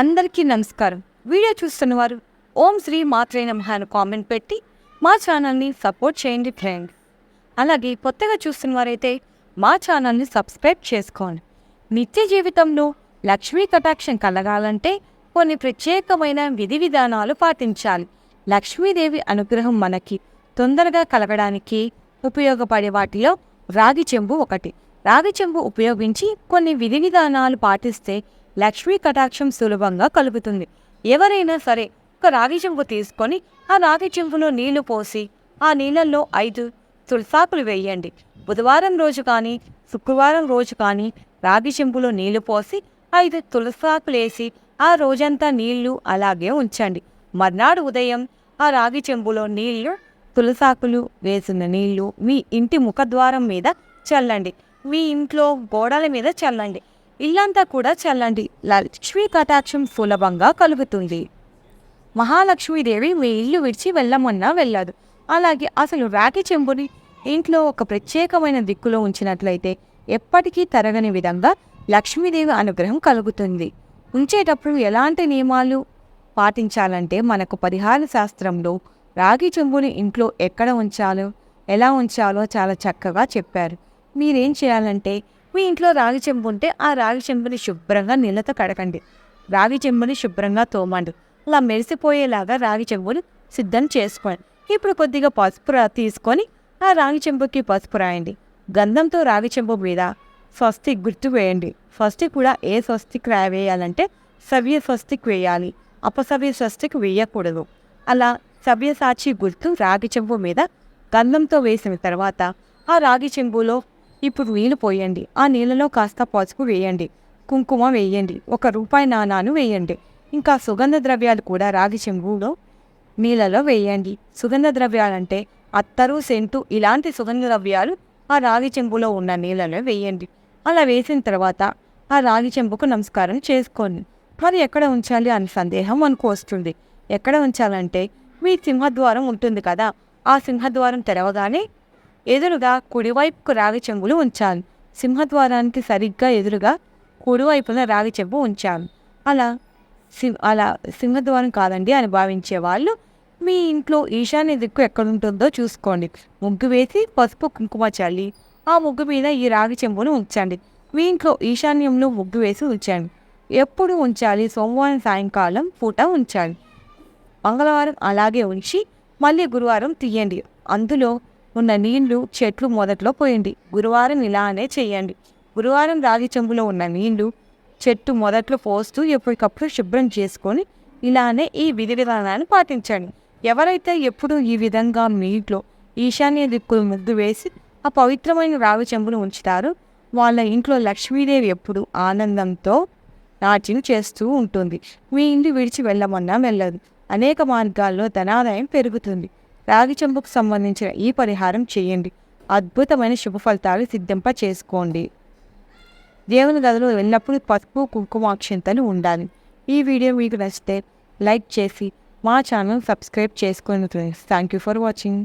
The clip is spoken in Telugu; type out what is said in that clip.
అందరికీ నమస్కారం. వీడియో చూస్తున్నవారు ఓం శ్రీ మాత్రే నమః అని కామెంట్ పెట్టి మా ఛానల్ని సపోర్ట్ చేయండి ఫ్రెండ్ అలాగే కొత్తగా చూస్తున్న వారైతే మా ఛానల్ని సబ్స్క్రైబ్ చేసుకోండి. నిత్య జీవితంలో లక్ష్మీ కటాక్షం కలగాలంటే కొన్ని ప్రత్యేకమైన విధి విధానాలు పాటించాలి. లక్ష్మీదేవి అనుగ్రహం మనకి తొందరగా కలగడానికి ఉపయోగపడే వాటిలో రాగి చెంబు ఒకటి. రాగి చెంబు ఉపయోగించి కొన్ని విధి విధానాలు పాటిస్తే లక్ష్మీ కటాక్షం సులభంగా కలుగుతుంది ఎవరైనా సరే ఒక రాగి చెంబు తీసుకొని ఆ రాగి చెంపులో నీళ్ళు పోసి ఆ నీళ్ళల్లో ఐదు తులసాకులు వేయండి. బుధవారం రోజు కానీ శుక్రవారం రోజు కానీ రాగి చెంబులో నీళ్ళు పోసి ఐదు తులసాకులు వేసి ఆ రోజంతా నీళ్ళు అలాగే ఉంచండి. మర్నాడు ఉదయం ఆ రాగి చెంబులో నీళ్ళు తులసాకులు వేసిన నీళ్ళు మీ ఇంటి ముఖద్వారం మీద చల్లండి. మీ ఇంట్లో గోడల మీద చల్లండి. ఇల్లంతా కూడా చల్లండి. లక్ష్మీ కటాక్షం సులభంగా కలుగుతుంది. మహాలక్ష్మీదేవి మీ ఇల్లు విడిచి వెళ్ళమన్నా వెళ్ళదు. అలాగే అసలు రాగి చెంబుని ఇంట్లో ఒక ప్రత్యేకమైన దిక్కులో ఉంచినట్లయితే ఎప్పటికీ తరగని విధంగా లక్ష్మీదేవి అనుగ్రహం కలుగుతుంది. ఉంచేటప్పుడు ఎలాంటి నియమాలు పాటించాలంటే మనకు పరిహార శాస్త్రంలో రాగి చెంబుని ఇంట్లో ఎక్కడ ఉంచాలో ఎలా ఉంచాలో చాలా చక్కగా చెప్పారు. మీరేం చేయాలంటే మీ ఇంట్లో రాగి చెంబు ఉంటే ఆ రాగి చెంబుని శుభ్రంగా నీళ్ళతో కడకండి. రాగి చెంబుని శుభ్రంగా తోమండి. అలా మెరిసిపోయేలాగా రాగి చెంబుని సిద్ధం చేసుకోండి. ఇప్పుడు కొద్దిగా పసుపు రా- తీసుకొని ఆ రాగి చెంబుకి పసుపు రాయండి. గంధంతో రాగి చెంబు మీద స్వస్తి గుర్తు వేయండి. స్వస్తి కూడా ఏ స్వస్తికి రా వేయాలంటే సవ్య స్వస్తికి వేయాలి. అపసవ్య స్వస్తికి వేయకూడదు. అలా సవ్యసాచి గుర్తు రాగి చెంబు మీద గంధంతో వేసిన తర్వాత ఆ రాగి చెంబులో ఇప్పుడు నీళ్ళు పోయండి. ఆ నీళ్ళలో కాస్త పసుపు వేయండి. కుంకుమ వేయండి. ఒక రూపాయి నాణాను వేయండి. ఇంకా సుగంధ ద్రవ్యాలు కూడా రాగి చెంబులో నీళ్ళలో వేయండి. సుగంధ ద్రవ్యాలంటే అత్తరు సెంటు ఇలాంటి సుగంధ ద్రవ్యాలు ఆ రాగి చెంబులో ఉన్న నీళ్ళలో వేయండి. అలా వేసిన తర్వాత ఆ రాగి చెంబుకు నమస్కారం చేసుకోండి. మరి ఎక్కడ ఉంచాలి అని సందేహం మనకు వస్తుంది. ఎక్కడ ఉంచాలంటే మీ సింహద్వారం ఉంటుంది కదా. ఆ సింహద్వారం తెరవగానే ఎదురుగా కుడివైపుకు రాగి చెంగులు ఉంచాలి సింహద్వారానికి సరిగ్గా ఎదురుగా కుడివైపున రాగి చెంబు ఉంచాలి అలా సింహ అలా సింహద్వారం కాదండి అని భావించే వాళ్ళు మీ ఇంట్లో ఈశాన్య దిక్కు ఎక్కడుంటుందో చూసుకోండి. ముగ్గు వేసి పసుపు కుంకుమ చల్లి ఆ ముగ్గు మీద ఈ రాగి చెంబును ఉంచండి. మీ ఇంట్లో ఈశాన్యంలో ముగ్గు వేసి ఉంచండి. ఎప్పుడు ఉంచాలి? సోమవారం సాయంకాలం పూట ఉంచాలి మంగళవారం అలాగే ఉంచి మళ్ళీ గురువారం తీయండి. అందులో ఉన్న నీళ్ళు చెట్లు మొదట్లో పోయండి గురువారం ఇలానే చేయండి. గురువారం రాగి చెంబులో ఉన్న నీళ్ళు చెట్టు మొదట్లో పోస్తూ ఎప్పటికప్పుడు శుభ్రం చేసుకొని ఇలానే ఈ విధి విధానాన్ని పాటించండి. ఎవరైతే ఎప్పుడు ఈ విధంగా నీటిలో ఈశాన్య దిక్కులు ముద్దు వేసి ఆ పవిత్రమైన రాగి చెంబును ఉంచుతారో వాళ్ళ ఇంట్లో లక్ష్మీదేవి ఎప్పుడు ఆనందంతో నాట్యం చేస్తూ ఉంటుంది. మీ ఇంటి విడిచి వెళ్ళమన్నా వెళ్ళదు. అనేక మార్గాల్లో ధనాదాయం పెరుగుతుంది. రాగి చెంబుకు సంబంధించిన ఈ పరిహారం చేయండి. అద్భుతమైన శుభ ఫలితాలు సిద్ధింప చేసుకోండి. దేవుని గదిలో ఎల్లప్పుడూ పసుపు కుంకుమాక్షంతలు ఉండాలి. ఈ వీడియో మీకు నచ్చితే లైక్ చేసి మా ఛానల్ సబ్స్క్రైబ్ చేసుకోండి friends thank you for watching